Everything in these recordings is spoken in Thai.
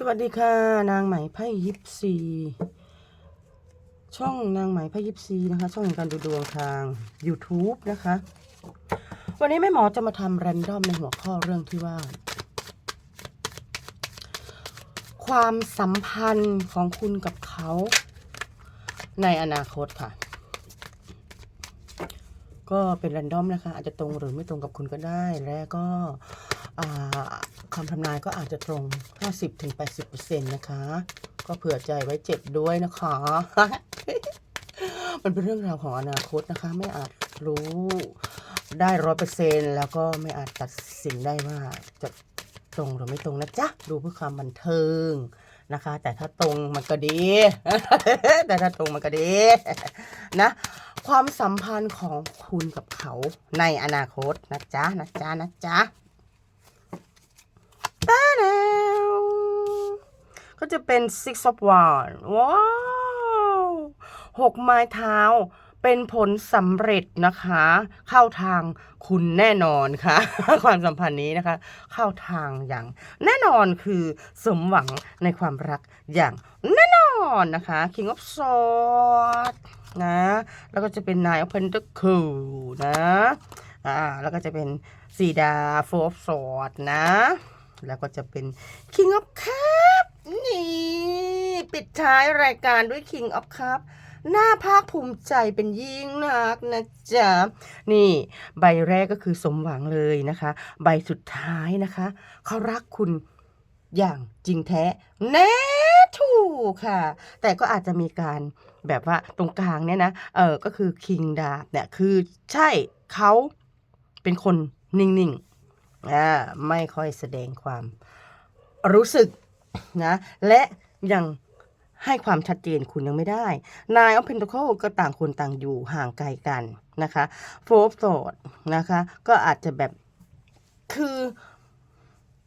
สวัสดีค่ะ นางไหมไพ่ยิปซี ช่องนางไหมไพ่ยิปซีนะคะ ช่องแห่งการดูดวงทาง YouTube นะคะ วันนี้แม่หมอจะมาทำแรนดอมในหัวข้อเรื่องที่ว่า ความสัมพันธ์ของคุณกับเขาในอนาคตค่ะ ก็เป็นแรนดอมนะคะ อาจจะตรงหรือไม่ตรงกับคุณก็ได้และก็ คำทำนายก็อาจจะตรง 50-80%นะคะ ก็เผื่อใจไว้เจ็บด้วยนะคะ มันเป็นเรื่องราวของอนาคตนะคะ ไม่อาจรู้ได้ร้อยเปอร์เซ็นแล้วก็ไม่อาจตัดสินได้ว่าจะตรงหรือไม่ตรงนะจ๊ะ ดูเพื่อความบันเทิงนะคะ แต่ถ้าตรงมันก็ดี แต่ถ้าตรงมันก็ดีนะความสัมพันธ์ของคุณกับเขาในอนาคตนะจ๊ะนะจ๊ะนะจ๊ะ ก็จะเป็น six of wands ว้าวหกไม้เท้าเป็นผลสำเร็จนะคะ เข้าทางคุณแน่นอนค่ะ ความสัมพันธ์นี้นะคะ เข้าทางอย่าง แน่นอนคือสมหวังในความรักอย่างแน่นอนนะคะ King of Swords นะ แล้วก็จะเป็น Nine of Pentacles นะ อ่า แล้วก็จะเป็นสีดา Four of Swords นะ แล้วก็จะเป็น King of Cup นี่ ปิดท้ายรายการด้วย King of Cup หน้าภาคภูมิใจเป็นยิ่งนักนะจ๊ะ นี่ใบแรกก็คือสมหวังเลยนะคะ ใบสุดท้ายนะคะ เขารักคุณอย่างจริงแท้แน่ถูกค่ะ แต่ก็อาจจะมีการแบบว่าตรงกลางเนี่ยนะเออก็คือคิงดาบเนี่ยคือใช่เขาเป็นคนนิ่งๆ อ่าไม่ค่อยแสดงความรู้สึกนะและยังให้ความชัดเจนคุณยังไม่ได้ นายออฟเพนท c คก็ต่างคนต่างอยู่ห่างไกลกันนะคะโฟร์โสดนะคะ ก็อาจจะแบบคือ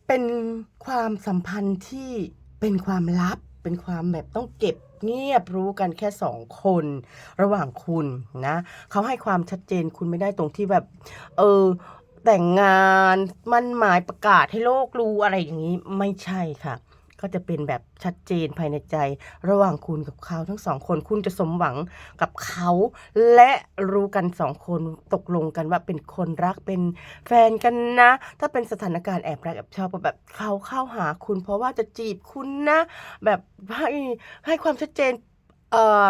เป็นความสัมพันธ์ที่เป็นความลับ เป็นความแบบต้องเก็บเงียบรู้กันแค่สองคนระหว่างคุณนะเขาให้ความชัดเจนคุณไม่ได้ตรงที่แบบ เออ แต่งงานมันหมายประกาศให้โลกรู้อะไรอย่างนี้ไม่ใช่ค่ะ ก็จะเป็นแบบชัดเจนภายในใจ ระหว่างคุณกับเขาทั้งสองคนคุณจะสมหวังกับเขา และรู้กันสองคนตกลงกันว่าเป็นคนรักเป็นแฟนกันนะ ถ้าเป็นสถานการณ์แอบรักแอบชอบแบบเขาเข้าหาคุณ เพราะว่าจะจีบคุณนะ แบบให้ให้ความชัดเจนเอ่อ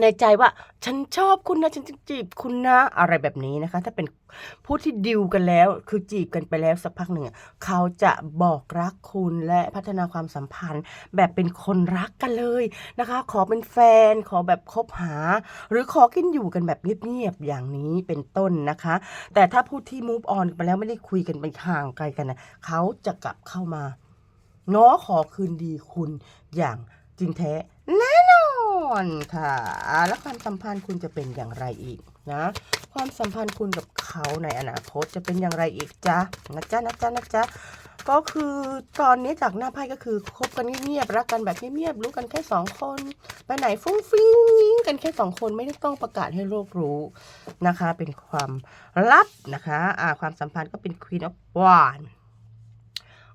ในใจว่าฉันชอบคุณนะฉันจะจีบคุณนะอะไรแบบนี้นะคะ ถ้าเป็นผู้ที่ดิวกันแล้ว คือจีบกันไปแล้วสักพักหนึ่งเขาจะบอกรักคุณและพัฒนาความสัมพันธ์ แบบเป็นคนรักกันเลยนะคะ ขอเป็นแฟนขอแบบคบหา หรือขอกินอยู่กันแบบเงียบๆอย่างนี้เป็นต้นนะคะ แต่ถ้าผู้ที่ move on ไปแล้วไม่ได้คุยกันไปห่างไกลกันนะเขาจะกลับเข้ามาง้อขอคืนดีคุณอย่างจริงแท้ อนค่ะแล้วความสัมพันธ์คุณจะเป็นอย่างไรอีกนะความสัมพันธ์คุณกับเขาในอนาคตจะเป็นอย่างไรอีกจ๊ะนะจ๊ะนะจ๊ะนะจ๊ะก็คือตอนนี้จากหน้าไพ่ก็คือคบกันเงียบๆรักกันแบบเงียบๆรู้กันแค่สองคนไปไหนฟุ้งฟิ้งงุ้งงิ้งกันแค่สองคนไม่ได้ต้องประกาศให้โลกรู้นะคะ เป็นความลับนะคะอ่าความสัมพันธ์ก็เป็น Queen of w a n d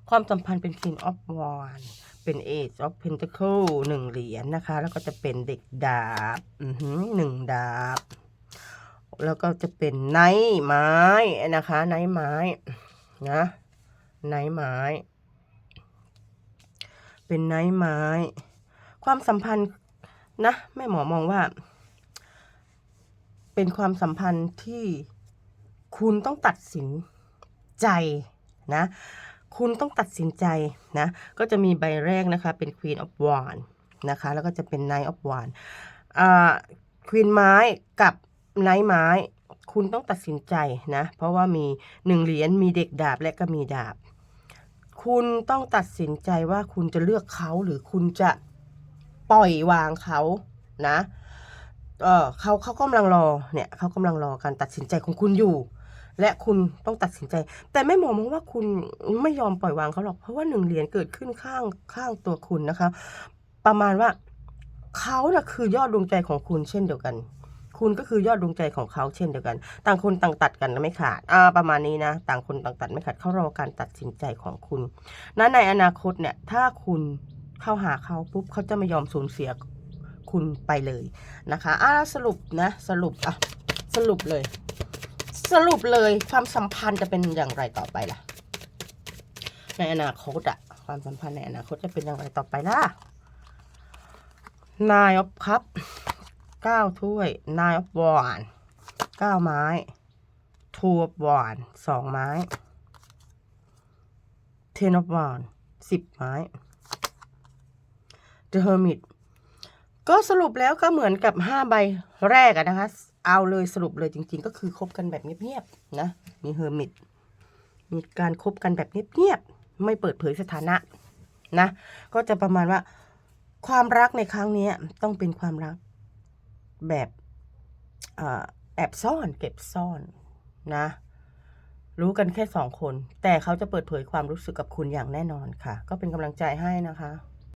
ความสัมพันธ์เป็น King of w a n d เป็น Ace of Pentacle หนึ่งเหรียญนะคะ แล้วก็จะเป็นเด็กดาบอือหือหนึ่งดาบ แล้วก็จะเป็นไนท์ไม้นะคะไนท์ไม้นะไนท์ไม้ เป็นไนท์ไม้ ความสัมพันธ์นะแม่หมอมองว่า เป็นความสัมพันธ์ที่คุณต้องตัดสินใจนะ คุณต้องตัดสินใจนะก็จะมีใบแรกนะคะเป็น Queen of Wands นะคะแล้วก็จะเป็น Knight of Wands อ่า Queen ไม้กับไนท์ไม้ คุณต้องตัดสินใจนะเพราะว่ามีหนึ่งเหรียญมีเด็กดาบและก็มีดาบ คุณต้องตัดสินใจว่าคุณจะเลือกเขาหรือคุณจะปล่อยวางเขานะเออเขาเขากำลังรอเนี่ยเขากำลังรอการตัดสินใจของคุณอยู่ และคุณต้องตัดสินใจ แต่ไม่มองมองว่าคุณไม่ยอมปล่อยวางเขาหรอก เพราะว่าหนึ่งเหรียญเกิดขึ้นข้างข้างตัวคุณนะคะ ประมาณว่าเขาน่ะคือยอดดวงใจของคุณเช่นเดียวกัน คุณก็คือยอดดวงใจของเขาเช่นเดียวกัน ต่างคนต่างตัดกันนะไม่ขาดอ่าประมาณนี้นะ ต่างคนต่างตัดไม่ขาดเขารอการตัดสินใจของคุณนั้นในอนาคตเนี่ยถ้าคุณเข้าหาเขาปุ๊บเขาจะไม่ยอมสูญเสียคุณไปเลยนะคะอ่าสรุปนะสรุปอะสรุปเลย สรุปเลยความสัมพันธ์จะเป็นอย่างไรต่อไปล่ะ ในอนาคตอะความสัมพันธ์ในอนาคตจะเป็นอย่างไรต่อไปล่ะ Nine of Cup เก้าถ้วย Nine of Wands เก้าไม้ Two of Wands สองไม้ Ten of Wands สิบไม้ The Hermit ก็สรุปแล้วก็เหมือนกับห้าใบแรกอะนะคะ เอาเลยสรุปเลยจริง ๆ ก็คือคบกันแบบเงียบๆนะมีเฮอร์มิตมีการคบกันแบบเงียบๆไม่เปิดเผยสถานะนะ ก็จะประมาณว่า ความรักในครั้งนี้ต้องเป็นความรักแบบอแอบซ่อนเก็บซ่อนนะ รู้กันแค่สองคน แต่เขาจะเปิดเผยความรู้สึกกับคุณอย่างแน่นอนค่ะ ก็เป็นกำลังใจให้นะคะ